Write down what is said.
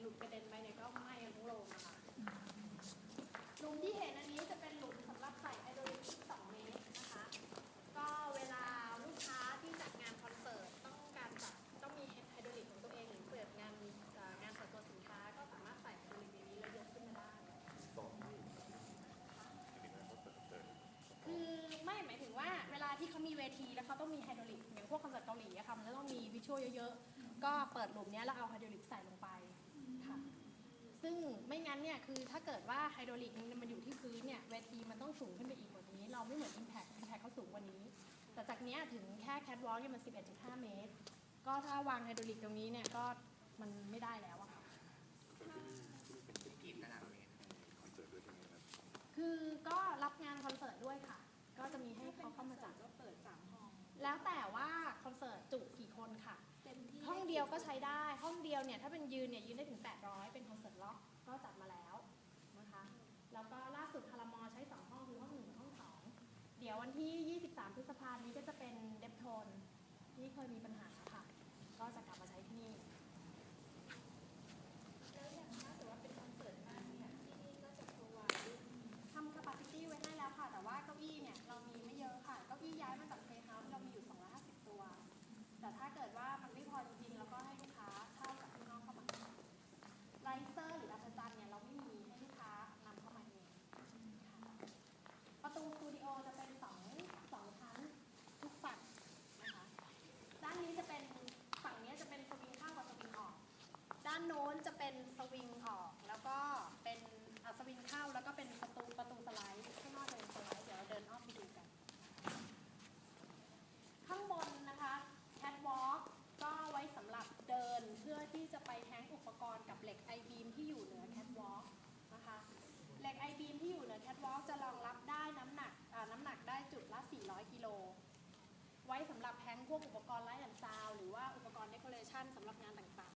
หลุดกระเด็นไปเนี่ยก็ไหม้ทั้งโรงนะคะหลุมที่เห็นอันนี้จะเป็นหลุมสำหรับใส่ไฮโดรลิก2เมตรนะคะ ก็เวลาลูกค้าที่จัดงานคอนเสิร์ตต้องการแบบต้องมีไฮโดรลิกของตัวเองหรือเปิดงานงานเปิดตัวสินค้าก็สามารถใส่ไฮโดรลิกในนี้แล้วยกขึ้นมาได้คือไม่หมายถึงว่าเวลาที่เขามีเวทีแล้วเขาต้องมีไฮดรอลิกอย่างพวกคอนเสิร์ตเกาหลีอะค่ะมันจะต้องมีวิชวลเยอะๆ ก็เปิดหลุมเนี้ยแล้วเอาไฮดรอลิกใส่ลงไป ไม่งั้นเนี่ยคือถ้าเกิดว่าไฮดรอลิกมันอยู่ที่พื้นเนี่ยเวทีมันต้องสูงขึ้นไปอีกกว่านี้ เราไม่เหมือน Impact Impact เขาสูงกว่านี้ แต่จากเนี้ยถึงแค่แคทวอล์กเนี่ยมัน 11.5 เมตร ก็ถ้าวางไฮดรอลิกตรงนี้เนี่ยก็มันไม่ได้แล้วอะค่ะเป็นกี่ตารางเมตรคอนเสิร์ตด้วยใช่ไหมครับคือก็รับงานคอนเสิร์ตด้วยค่ะ ก็จะมีให้เขาเข้ามาจัดก็เปิดสามห้องแล้วแต่ว่าคอนเสิร์ตจุกี่คนค่ะเต็มที่ห้องเดียวก็ใช้ได้ห้องเดียวเนี่ยถ้าเป็นยืนเนี่ยยืนได้ถึง800เป็นคอนเสิร์ตล็อกก็จัดมาแล้วนะคะ แล้วก็ล่าสุดพารามอใช้ 2 ห้องคือห้องหนึ่งห้องสองเดี๋ยววันที่ 23 พฤษภาคมนี้ก็จะเป็นเดบโทนที่เคยมีปัญหาค่ะ ก็จะ เป็นสวิงออกแล้วก็เป็นสวิงเข้าแล้วก็เป็นประตูประตูสไลด์ข้างนอกจะเป็นสไลด์เดี๋ยวเราเดินอ้อมไปดูกัน ข้างบนนะคะแคทวอล์กก็ไว้สำหรับเดินเพื่อที่จะไปแทงอุปกรณ์กับเหล็กไอบีมที่อยู่เหนือแคทวอล์กนะคะเหล็กไอบีมที่อยู่เหนือแคทวอล์กจะรองรับได้น้ำหนักน้ำหนักได้จุดละ 400 กิโลไว้สำหรับแทงพวกอุปกรณ์ไลท์แอนซาวหรือว่าอุปกรณ์เดคอเรชันสำหรับงานต่าง